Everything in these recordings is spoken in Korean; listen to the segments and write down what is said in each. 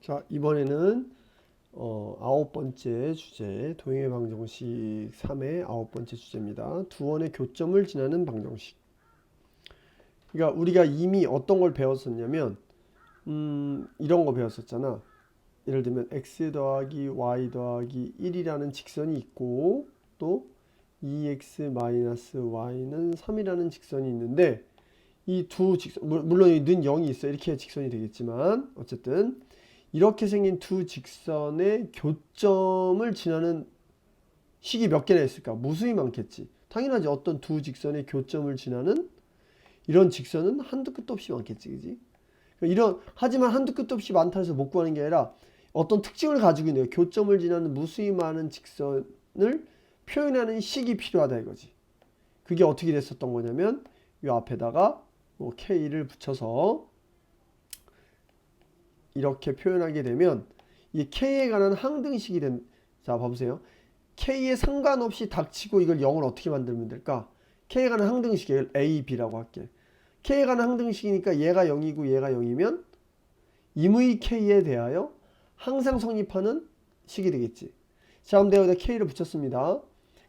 자, 이번에는 어, 아홉 번째 주제, 도형의 방정식 3의 아홉 번째 주제입니다. 두 원의 교점을 지나는 방정식. 그러니까 우리가 이미 어떤 걸 배웠었냐면, 음, 이런 거 배웠었잖아. 예를 들면 x 더하기 y 더하기 1이라는 직선이 있고, 또 2x 마이너스 y는 3이라는 직선이 있는데, 이 두 직선, 물- 물론 는 0이 있어. 이렇게 직선이 되겠지만, 어쨌든, 이렇게 생긴 두 직선의 교점을 지나는 식이 몇 개나 있을까? 무수히 많겠지. 당연하지. 어떤 두 직선의 교점을 지나는 이런 직선은 한두 끝도 없이 많겠지. 그지? 이런, 하지만 한두 끝도 없이 많다 해서 못 구하는 게 아니라 어떤 특징을 가지고 있는 거야. 교점을 지나는 무수히 많은 직선을 표현하는 식이 필요하다 이거지. 그게 어떻게 됐었던 거냐면 이 앞에다가 뭐 K를 붙여서 이렇게 표현하게 되면 이 K에 관한 항등식이 된, 자, 봐보세요. K에 상관없이 닥치고 이걸 0을 어떻게 만들면 될까? K에 관한 항등식을 A, B라고 할게. K에 관한 항등식이니까 얘가 0이고 얘가 0이면 임의 K에 대하여 항상 성립하는 식이 되겠지. 자, 그럼 내가 여기다 K를 붙였습니다.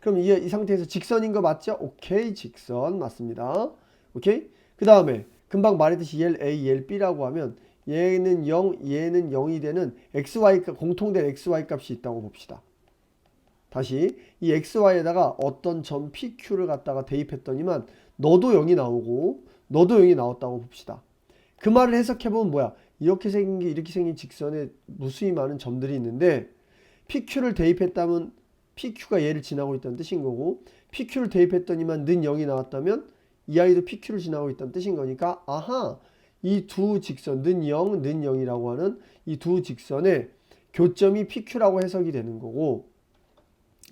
그럼 이, 이 상태에서 직선인 거 맞죠? 오케이, 직선 맞습니다. 오케이? 그 다음에 금방 말했듯이 얘를 A, 얘를 B라고 하면 얘는 0, 얘는 0이 되는 xy 값, 공통된 xy 값이 있다고 봅시다. 다시 이 xy에다가 어떤 점 pq를 갖다가 대입했더니만 너도 0이 나오고 너도 0이 나왔다고 봅시다. 그 말을 해석해 보면 뭐야? 이렇게 생긴 게 이렇게 생긴 직선에 무수히 많은 점들이 있는데 pq를 대입했다면 pq가 얘를 지나고 있다는 뜻인 거고 pq를 대입했더니만 는 0이 나왔다면 이 아이도 pq를 지나고 있다는 뜻인 거니까 아하 이 두 직선 는 0, 는 0이라고 하는 이 두 직선의 교점이 PQ라고 해석이 되는 거고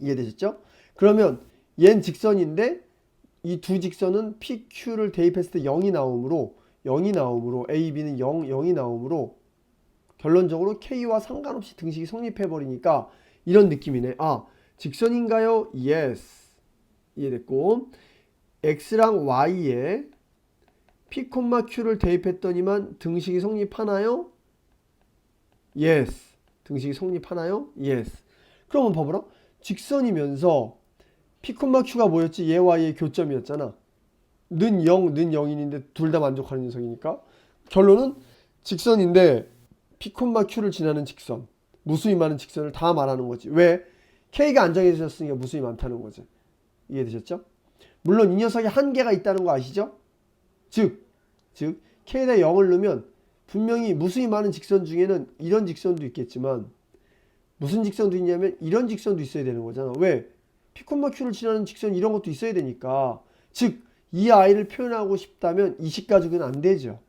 이해되셨죠? 그러면 얜 직선인데 이 두 직선은 PQ를 대입했을 때 0이 나오므로 0이 나오므로 A, B는 0, 0이 나오므로 결론적으로 K와 상관없이 등식이 성립해 버리니까 이런 느낌이네. 아, 직선인가요? Yes. 이해됐고 X랑 Y에 P, Q를 대입했더니만 등식이 성립하나요? Yes. 등식이 성립하나요? Yes. 그러면 봐보라. 직선이면서 P, Q가 뭐였지? 얘와 얘의 교점이었잖아. 는 0, 는 0인인데 둘 다 만족하는 녀석이니까. 결론은 직선인데 P, Q를 지나는 직선. 무수히 많은 직선을 다 말하는 거지. 왜? K가 안정해졌으니까 무수히 많다는 거지. 이해되셨죠? 물론 이 녀석이 한계가 있다는 거 아시죠? 즉, 즉 k에다 0을 넣으면 분명히 무수히 많은 직선 중에는 이런 직선도 있겠지만 무슨 직선도 있냐면 이런 직선도 있어야 되는 거잖아. 왜? 피콤마 큐를 지나는 직선 이런 것도 있어야 되니까. 즉, 이 아이를 표현하고 싶다면 이식 가지고는 안 되죠.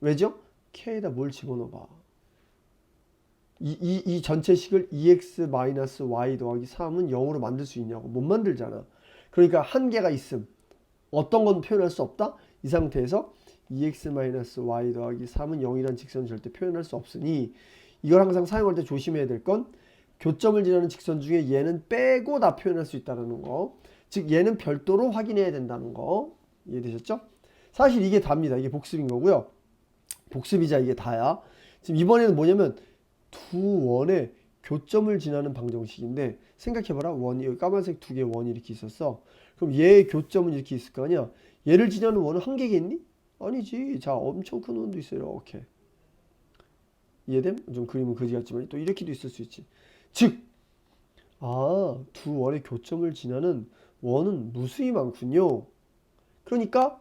왜죠? k에다 뭘 집어넣어봐. 이, 이, 이 전체 식을 2x-y 더하기 3은 0으로 만들 수 있냐고. 못 만들잖아. 그러니까 한계가 있음. 어떤 건 표현할 수 없다? 이 상태에서 2x-y 더하기 3은 0이라는 직선을 절대 표현할 수 없으니 이걸 항상 사용할 때 조심해야 될 건 교점을 지나는 직선 중에 얘는 빼고 다 표현할 수 있다는 거. 즉 얘는 별도로 확인해야 된다는 거. 이해되셨죠? 사실 이게 답니다. 이게 복습인 거고요. 복습이자 이게 다야. 지금 이번에는 뭐냐면 두 원의 교점을 지나는 방정식인데 생각해봐라. 원이 여기 까만색 두 개 원이 이렇게 있었어. 그럼 얘의 교점은 이렇게 있을 거 아니야. 얘를 지나는 원은 한 개겠니? 아니지. 자, 엄청 큰 원도 있어요. 이렇게. 이해됨? 좀 그림은 그지 같지만 또 이렇게도 있을 수 있지. 즉, 아, 두 원의 교점을 지나는 원은 무수히 많군요. 그러니까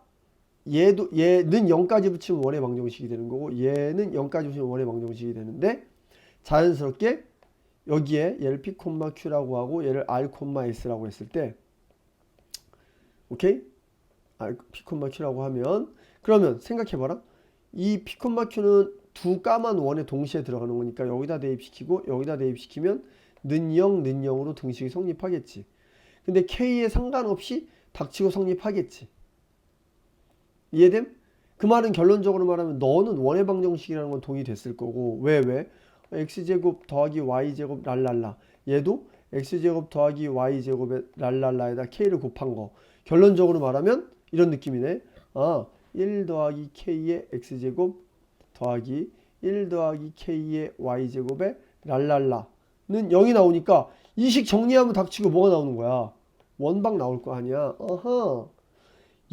얘도 얘는 0까지 붙이면 원의 방정식이 되는 거고 얘는 0까지 붙이면 원의 방정식이 되는데 자연스럽게 여기에 얘를 P, Q라고 하고 얘를 R, S라고 했을 때 오케이? R, P, Q라고 하면 그러면 생각해봐라. 이 P, Q는 두 까만 원에 동시에 들어가는 거니까 여기다 대입시키고 여기다 대입시키면 는 0, 는 0으로 등식이 성립하겠지. 근데 K에 상관없이 닥치고 성립하겠지. 이해됨? 그 말은 결론적으로 말하면 너는 원의 방정식이라는 건 동의됐을 거고 왜 왜? X제곱 더하기 y제곱 랄랄라 얘도 x제곱 더하기 y제곱에 랄랄라에다 k를 곱한 거 결론적으로 말하면 이런 느낌이네 아 1 더하기 k의 x제곱 더하기 1 더하기 k의 y제곱에 랄랄라는 0이 나오니까 이 식 정리하면 닥치고 뭐가 나오는 거야? 원방 나올 거 아니야. 어허.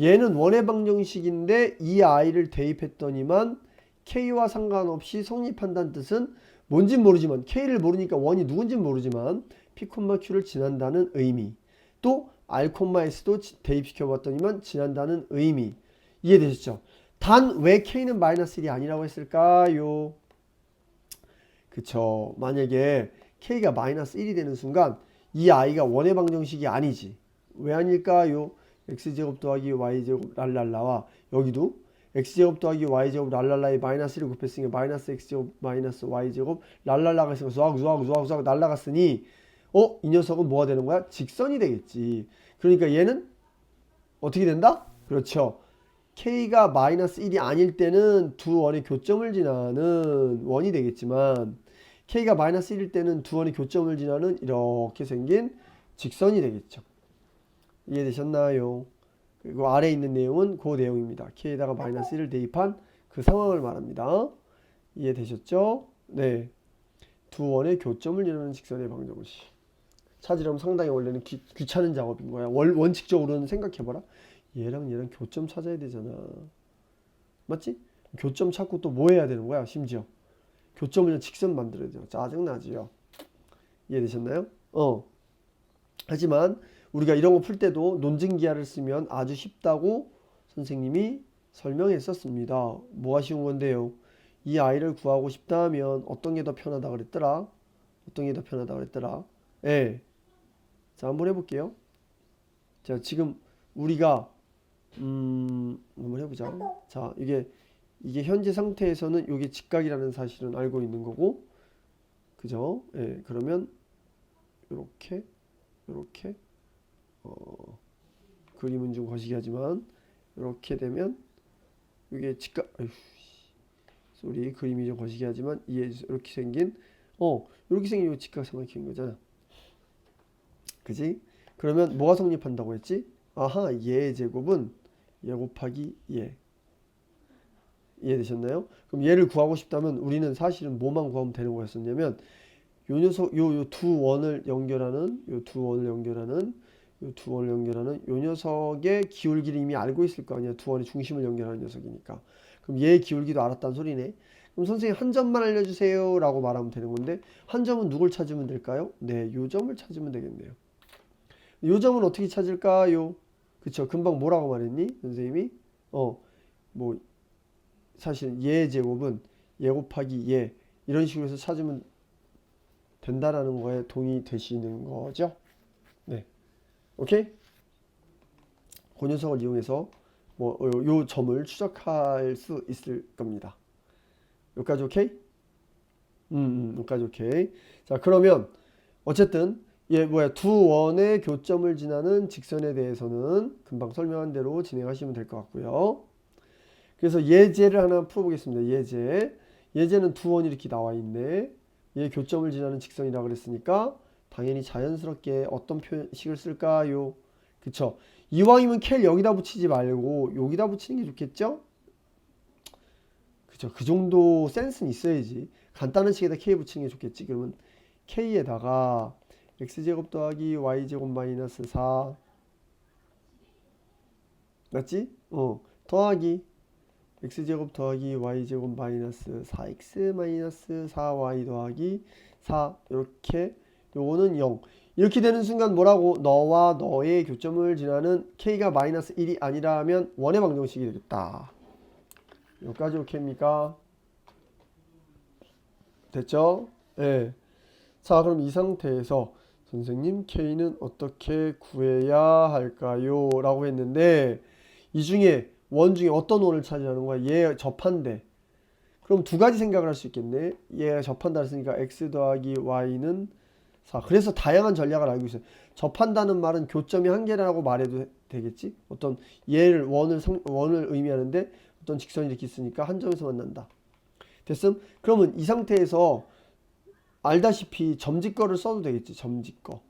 얘는 원의 방정식인데 이 i를 대입했더니만 k와 상관없이 성립한다는 뜻은 뭔진 모르지만 k를 모르니까 원이 누군진 모르지만 p, q를 지난다는 의미 또 r, s도 지- 대입시켜 봤더니만 지난다는 의미 이해되셨죠? 단 왜 k는 마이너스 1이 아니라고 했을까요? 그쵸 만약에 k가 마이너스 1이 되는 순간 이 i가 원의 방정식이 아니지 왜 아닐까요? x제곱 더하기 y제곱 랄랄라와 여기도 x제곱 더하기 y제곱 랄랄라에 마이너스 1을 곱했으니까 마이너스 x제곱 마이너스 y제곱 랄랄라가 있으니까 수학 수학 수학 수학 날라갔으니 어? 이 녀석은 뭐가 되는 거야? 직선이 되겠지 그러니까 얘는 어떻게 된다? 그렇죠 k가 마이너스 1이 아닐 때는 두 원의 교점을 지나는 원이 되겠지만 k가 마이너스 1일 때는 두 원의 교점을 지나는 이렇게 생긴 직선이 되겠죠 이해되셨나요? 그리고 아래에 있는 내용은 그 내용입니다. k에다가 마이너스 1을 대입한 그 상황을 말합니다. 이해되셨죠? 네. 두 원의 교점을 이루는 직선의 방정식. 찾으려면 상당히 원래는 귀, 귀찮은 작업인 거야. 원, 원칙적으로는 생각해봐라. 얘랑 얘랑 교점 찾아야 되잖아. 맞지? 교점 찾고 또 뭐 해야 되는 거야, 심지어. 교점을 직선 만들어야 돼요. 짜증나지요. 이해되셨나요? 어. 하지만 우리가 이런 거 풀 때도 논증기하를 쓰면 아주 쉽다고 선생님이 설명했었습니다. 뭐가 쉬운 건데요? 이 아이를 구하고 싶다면 어떤 게 더 편하다 그랬더라? 어떤 게 더 편하다 그랬더라? 예. 자, 한번 해볼게요. 자, 지금 우리가 음, 한번 해보자. 자, 이게 이게 현재 상태에서는 이게 직각이라는 사실은 알고 있는 거고, 그죠? 예. 그러면 이렇게, 이렇게. 어, 그림은 좀 거시기 하지만 이렇게 되면 이게 직각 소리 그림이 좀 거시기 하지만 이해 이렇게 생긴 어 이렇게 생긴 이 직각삼각형인 거잖아. 그지? 그러면 뭐가 성립한다고 했지? 아하 얘의 제곱은 얘 곱하기 얘 이해되셨나요? 그럼 얘를 구하고 싶다면 우리는 사실은 뭐만 구하면 되는 거였었냐면 요 녀석 요 요 두 원을 연결하는 요 두 원을 연결하는 요 두 원을 연결하는 요 녀석의 기울기를 이미 알고 있을 거 아니야. 두 원의 중심을 연결하는 녀석이니까. 그럼 얘의 기울기도 알았다는 소리네. 그럼 선생님 한 점만 알려주세요 라고 말하면 되는 건데 한 점은 누굴 찾으면 될까요? 네, 요 점을 찾으면 되겠네요. 요 점은 어떻게 찾을까요? 그쵸. 금방 뭐라고 말했니? 선생님이? 어, 뭐 사실 얘의 제곱은 얘 곱하기 얘 이런 식으로 해서 찾으면 된다라는 거에 동의되시는 거죠? 네. 오케이? 그 녀석을 이용해서 뭐 요 점을 추적할 수 있을 겁니다. 여기까지 오케이? 음, 음, 여기까지 오케이. 자, 그러면 어쨌든 얘 뭐야 두 원의 교점을 지나는 직선에 대해서는 금방 설명한 대로 진행하시면 될 것 같고요. 그래서 예제를 하나 풀어보겠습니다. 예제. 예제는 두 원이 이렇게 나와 있네. 얘 교점을 지나는 직선이라 그랬으니까 당연히 자연스럽게 어떤 표식을 쓸까요? 그쵸? 이왕이면 캘 여기다 붙이지 말고 여기다 붙이는 게 좋겠죠? 그쵸? 그 정도 센스는 있어야지. 간단한 식에다 k 붙이는 게 좋겠지. 그러면 k에다가 x제곱 더하기 y제곱 마이너스 4 맞지? 어 더하기 x제곱 더하기 y제곱 마이너스 4x 마이너스 4y 더하기 4 이렇게 요거는 0 이렇게 되는 순간 뭐라고 너와 너의 교점을 지나는 k가 마이너스 1이 아니라면 원의 방정식이 되겠다 여기까지 오케이입니까? 됐죠? 예. 네. 자 그럼 이 상태에서 선생님 k는 어떻게 구해야 할까요? 라고 했는데 이 중에 원 중에 어떤 원을 찾으라는 거야? 얘 접한대. 그럼 두 가지 생각을 할 수 있겠네. 얘가 접한다 했으니까 x 더하기 y는 4. 그래서 다양한 전략을 알고 있어요. 접한다는 말은 교점이 한 개라고 말해도 되겠지? 어떤 얘를 원을 성, 원을 의미하는데 어떤 직선이 이렇게 있으니까 한 점에서 만난다. 됐음? 그러면 이 상태에서 알다시피 점짓거를 써도 되겠지. 점짓거.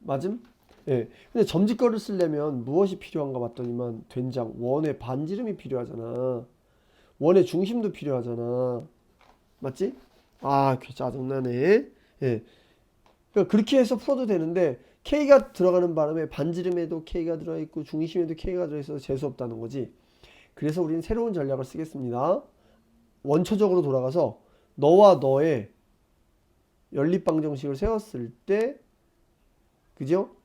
맞음? 예. 근데 점짓거를 쓰려면 무엇이 필요한가 봤더니만 된장, 원의 반지름이 필요하잖아. 원의 중심도 필요하잖아. 맞지? 아, 그 짜증나네. 예. 그러니까 그렇게 해서 풀어도 되는데 K가 들어가는 바람에 반지름에도 K가 들어가 있고 중심에도 K가 들어 있어서 재수 없다는 거지. 그래서 우리는 새로운 전략을 쓰겠습니다. 원초적으로 돌아가서 너와 너의 연립방정식을 세웠을 때 그죠?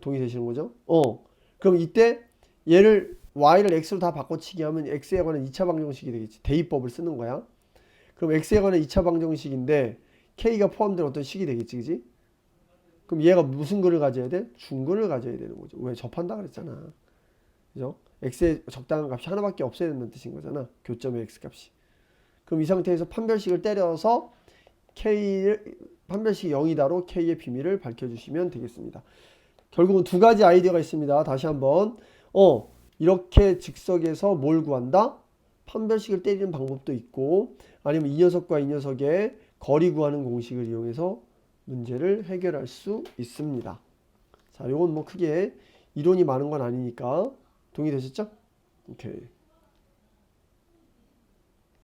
동의되시는 거죠? 어. 그럼 이때 얘를 y를 x로 다 바꿔치기 하면 x에 관한 2차 방정식이 되겠지. 대입법을 쓰는 거야. 그럼 x에 관한 2차 방정식인데 k가 포함된 어떤 식이 되겠지. 그지? 그럼 얘가 무슨 근을 가져야 돼? 중근을 가져야 되는 거죠. 왜 접한다 그랬잖아. 그죠? x의 적당한 값이 하나밖에 없어야 된다는 뜻인 거잖아. 교점의 x 값이. 그럼 이 상태에서 판별식을 때려서 k를 판별식이 0이다로 k의 비밀을 밝혀주시면 되겠습니다. 결국은 두 가지 아이디어가 있습니다. 다시 한번 어 이렇게 즉석에서 뭘 구한다? 판별식을 때리는 방법도 있고 아니면 이 녀석과 이 녀석의 거리 구하는 공식을 이용해서 문제를 해결할 수 있습니다. 자, 요건 뭐 크게 이론이 많은 건 아니니까 동의되셨죠? 오케이.